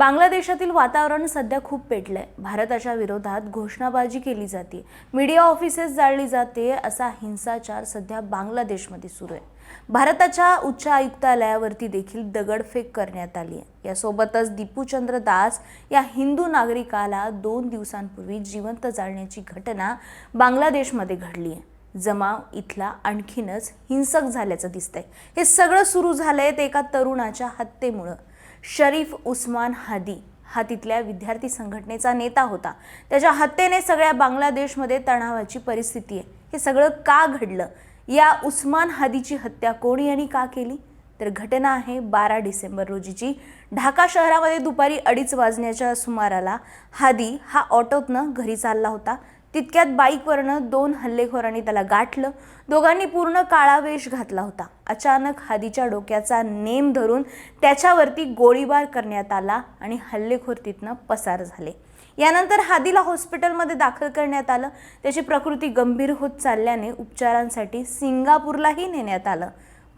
बांगलादेशातील वातावरण सध्या खूप पेटलंय. भारताच्या विरोधात घोषणाबाजी केली जाते. मीडिया ऑफिसेस जाळली जाते असा हिंसाचार सध्या बांगलादेशमध्ये सुरू आहे. भारताच्या उच्च आयुक्तालयावरती देखील दगडफेक करण्यात आली आहे. यासोबतच दीपूचंद्र दास या हिंदू नागरिकाला दोन दिवसांपूर्वी जिवंत जाळण्याची घटना बांगलादेशमध्ये घडली आहे. जमाव इथला आणखीनच हिंसक झाल्याचं दिसतंय. हे सगळं सुरू झालंय ते एका तरुणाच्या हत्येमुळं. शरीफ उस्मान हादी हा तिथल्या विद्यार्थी संघटनेचा नेता होता. त्याच्या हत्येने सगळ्या बांगलादेशमध्ये तणावाची परिस्थिती आहे. हे सगळं का घडलं? या उस्मान हादीची हत्या कोणी आणि का केली? तर घटना आहे बारा डिसेंबर रोजीची. ढाका शहरामध्ये दुपारी अडीच वाजण्याच्या सुमाराला हादी हा ऑटोतनं घरी चालला होता. तितक्यात बाईकवरनं दोन हल्लेखोरांनी त्याला गाठलं. दोघांनी पूर्ण काळा वेश घातला होता. अचानक हादीच्या डोक्याचा नेम धरून त्याच्यावरती गोळीबार करण्यात आला आणि हल्लेखोर तिथनं पसार झाले. यानंतर हादीला हॉस्पिटलमध्ये दाखल करण्यात आलं. त्याची प्रकृती गंभीर होत चालल्याने उपचारांसाठी सिंगापूरलाही नेण्यात आलं.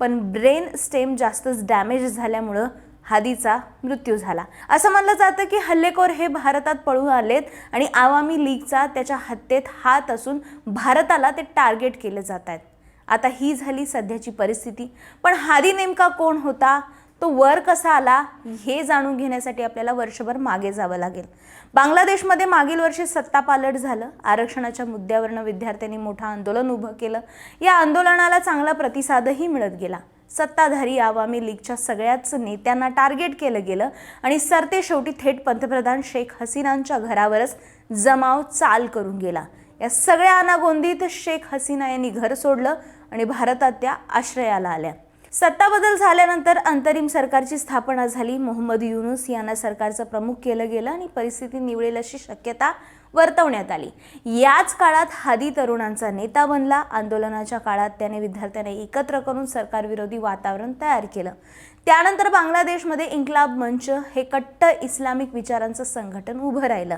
पण ब्रेन स्टेम जास्तच डॅमेज झाल्यामुळं हादीचा मृत्यू झाला. असं म्हणलं जातं की हल्लेखोर हे भारतात पळून आलेत आणि आवामी लीगचा त्याच्या हत्येत हात असून भारताला ते टार्गेट केले जात आहेत. आता ही झाली सध्याची परिस्थिती. पण हादी नेमका कोण होता? तो वर कसा आला? हे जाणून घेण्यासाठी आपल्याला वर्षभर मागे जावं लागेल. बांगलादेशमध्ये मागील वर्षी सत्तापालट झालं. आरक्षणाच्या मुद्द्यावरनं विद्यार्थ्यांनी मोठं आंदोलन उभं केलं. या आंदोलनाला चांगला प्रतिसादही मिळत गेला. सत्ताधारी आवामी लीगच्या सगळ्याच नेत्यांना टार्गेट केलं गेलं आणि सरते शेवटी थेट पंतप्रधान शेख हसीनांच्या घरावरच जमाव चाल करून गेला. या सगळ्या अनागोंदीत शेख हसीना यांनी घर सोडलं आणि भारतात त्या आश्रयाला आल्या. सत्ता बदल झाल्यानंतर अंतरिम सरकारची स्थापना झाली. मोहम्मद युनुस यांना सरकारचं प्रमुख केलं गेलं आणि परिस्थिती निवडेल अशी शक्यता वर्तवण्यात आली. याच काळात हादी तरुणांचा नेता बनला. आंदोलनाच्या काळात त्याने विद्यार्थ्यांना एकत्र करून सरकारविरोधी वातावरण तयार केलं. त्यानंतर बांगलादेशमध्ये इन्कलाब मंच हे कट्ट इस्लामिक विचारांचं संघटन उभं राहिलं.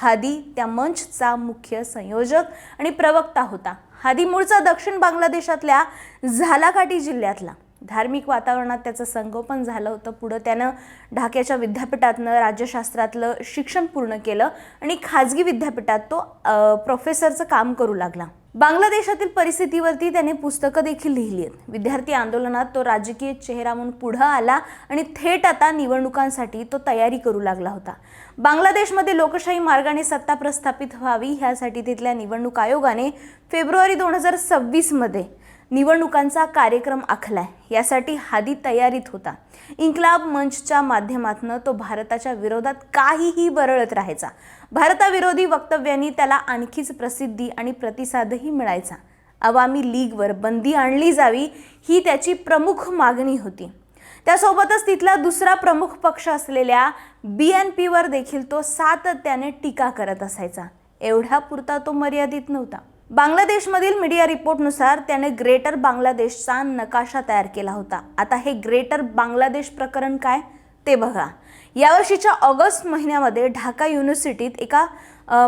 हादी त्या मंचचा मुख्य संयोजक आणि प्रवक्ता होता. हादी मूळचा दक्षिण बांगलादेशातल्या झालाकाटी जिल्ह्यातला. धार्मिक वातावरणात त्याचं संगोपन झालं होतं. पुढं त्यानं ढाक्याच्या विद्यापीठातनं राज्यशास्त्रातलं शिक्षण पूर्ण केलं आणि खाजगी विद्यापीठात तो प्रोफेसरचं काम करू लागला. बांगलादेशातील परिस्थितीवरती त्याने पुस्तकं देखील लिहिली आहेत. विद्यार्थी आंदोलनात तो राजकीय चेहरा म्हणून पुढं आला आणि थेट आता निवडणुकांसाठी तो तयारी करू लागला होता. बांगलादेशमध्ये लोकशाही मार्गाने सत्ता प्रस्थापित व्हावी ह्यासाठी तिथल्या निवडणूक आयोगाने फेब्रुवारी दोन हजार सव्वीसमध्ये निवडणुकांचा कार्यक्रम आखलाय. यासाठी हादी तयारीत होता. इन्कलाब मंचच्या माध्यमातून तो भारताच्या विरोधात काहीही बरळत राहायचा. भारताविरोधी वक्तव्यांनी त्याला आणखीच प्रसिद्धी आणि प्रतिसादही मिळायचा. अवामी लीगवर बंदी आणली जावी ही त्याची प्रमुख मागणी होती. त्यासोबतच तिथला दुसरा प्रमुख पक्ष असलेल्या बी एन पीवर देखील तो सातत्याने टीका करत असायचा. एवढ्या पुरता तो मर्यादित नव्हता. बांगलादेशमधील मीडिया रिपोर्टनुसार त्याने ग्रेटर बांगलादेशचा नकाशा तयार केला होता. आता हे ग्रेटर बांगलादेश प्रकरण काय ते बघा. यावर्षीच्या ऑगस्ट महिन्यामध्ये ढाका युनिव्हर्सिटीत एका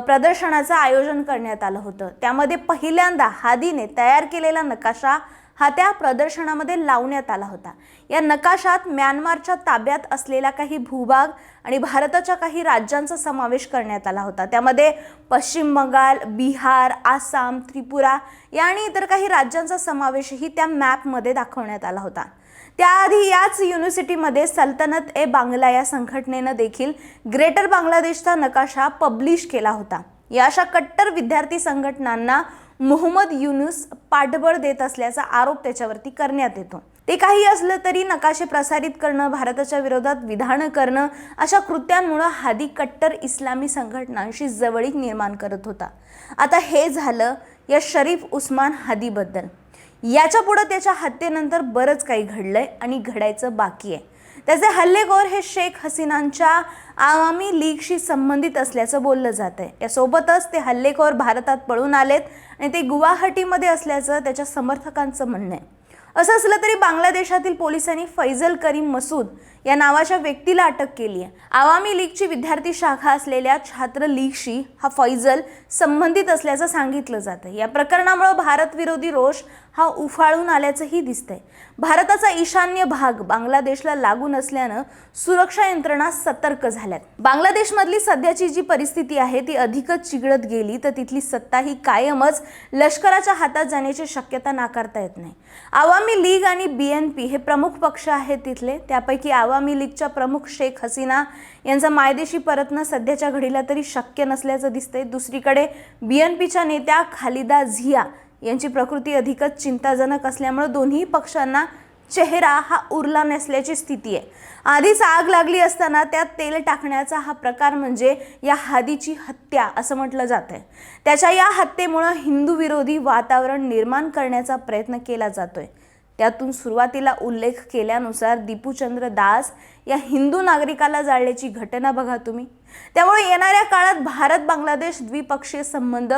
प्रदर्शनाचं आयोजन करण्यात आलं होतं. त्यामध्ये पहिल्यांदा हादीने तयार केलेला नकाशा हा त्या प्रदर्शनामध्ये लावण्यात आला होता. या नकाशात म्यानमारच्या ताब्यात असलेला काही भूभाग आणि भारताच्या काही राज्यांचा समावेश करण्यात आला होता. त्यामध्ये पश्चिम बंगाल बिहार आसाम त्रिपुरा या आणि इतर काही राज्यांचा समावेशही त्या मॅपमध्ये दाखवण्यात आला होता. त्याआधी याच युनिव्हर्सिटीमध्ये सल्तनत ए बांगला या संघटनेनं देखील ग्रेटर बांगलादेशचा नकाशा पब्लिश केला होता. या अशा कट्टर विद्यार्थी संघटनांना मोहम्मद युनुस पाठबळ देत असल्याचा आरोप त्याच्यावरती करण्यात येतो. ते काही असलं तरी नकाशे प्रसारित करणं भारताच्या विरोधात विधानं करणं अशा कृत्यांमुळं हादी कट्टर इस्लामी संघटनांशी जवळीक निर्माण करत होता. आता हे झालं या शरीफ उस्मान हादीबद्दल. याच्या पुढं त्याच्या हत्येनंतर बरंच काही घडलंय आणि घडायचं बाकी आहे. त्याचे हल्लेखोर हे शेख हसीनांच्या आवामी लीगशी संबंधित असल्याचं बोललं जात आहे. यासोबतच ते हल्लेखोर भारतात पळून आलेत आणि ते गुवाहाटीमध्ये असल्याचं त्याच्या समर्थकांचं म्हणणं आहे. असं असलं तरी बांगलादेशातील पोलिसांनी फैजल करीम मसूद या नावाच्या व्यक्तीला अटक केली आहे. आवामी लीगची विद्यार्थी शाखा असलेल्या छात्र लीगशी हा फैजल संबंधित असल्याचं सांगितलं जातं या प्रकरणामुळं भारतविरोधी रोष हा उफाळून आल्याचंही दिसतंय. भारताचा ईशान्य भाग बांगलादेशला लागून असल्यानं सुरक्षा यंत्रणा सतर्क झाल्यात. बांगलादेशमधली सध्याची जी परिस्थिती आहे ती अधिकच चिघळत गेली तर तिथली सत्ता ही कायमच लष्कराच्या हातात जाण्याची शक्यता नाकारता येत नाही. आवामी लीग आणि बी एन पी हे प्रमुख पक्ष आहेत तिथले. त्यापैकी आवामी लीगच्या प्रमुख शेख हसीना यांचा मायदेशी परतणं सध्याच्या घडीला तरी शक्य नसल्याचं दिसतंय. दुसरीकडे बी एन पीच्या नेत्या खालिदा झिया यांची प्रकृती अधिकच चिंताजनक असल्यामुळे दोन्ही पक्षांना चेहरा हा उरला नसल्याची स्थिती आहे. आधीच आग लागली असताना त्यात तेल टाकण्याचा हा प्रकार म्हणजे या हादीची हत्या असं म्हटलं जात आहे त्याच्या या हत्येमुळं हिंदू विरोधी वातावरण निर्माण करण्याचा प्रयत्न केला जातोय. त्यातून सुरुवातीला उल्लेख केल्यानुसार दीपूचंद्र दास या हिंदू नागरिकाला जाळल्याची घटना बघा तुम्ही. त्यामुळे येणाऱ्या काळात भारत बांगलादेश द्विपक्षीय संबंध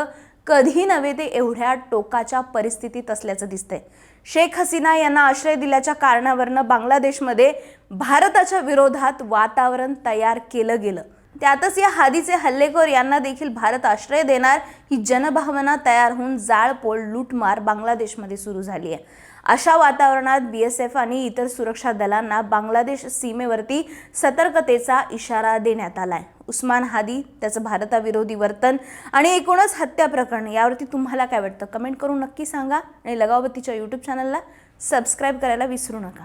कधी नव्हे ते एवढ्या टोकाच्या परिस्थितीत असल्याचं दिसतंय. शेख हसीना यांना आश्रय दिल्याच्या कारणावरनं बांगलादेशमध्ये भारताच्या विरोधात वातावरण तयार केलं गेलं. त्यातच या हादीचे हल्लेखोर यांना देखील भारत आश्रय देणार. ही जनभावना तयार होऊन जाळपोळ लूटमार बांगलादेशमध्ये सुरू झाली आहे. अशा वातावरणात बी एस एफ आणि इतर सुरक्षा दलांना बांगलादेश सीमेवरती सतर्कतेचा इशारा देण्यात आला आहे उस्मान हादी त्याचं भारताविरोधी वर्तन आणि एकूणच हत्या प्रकरण यावरती तुम्हाला काय वाटतं? कमेंट करून नक्की सांगा आणि लगावतीच्या यूट्यूब चॅनलला सबस्क्राईब करायला विसरू नका.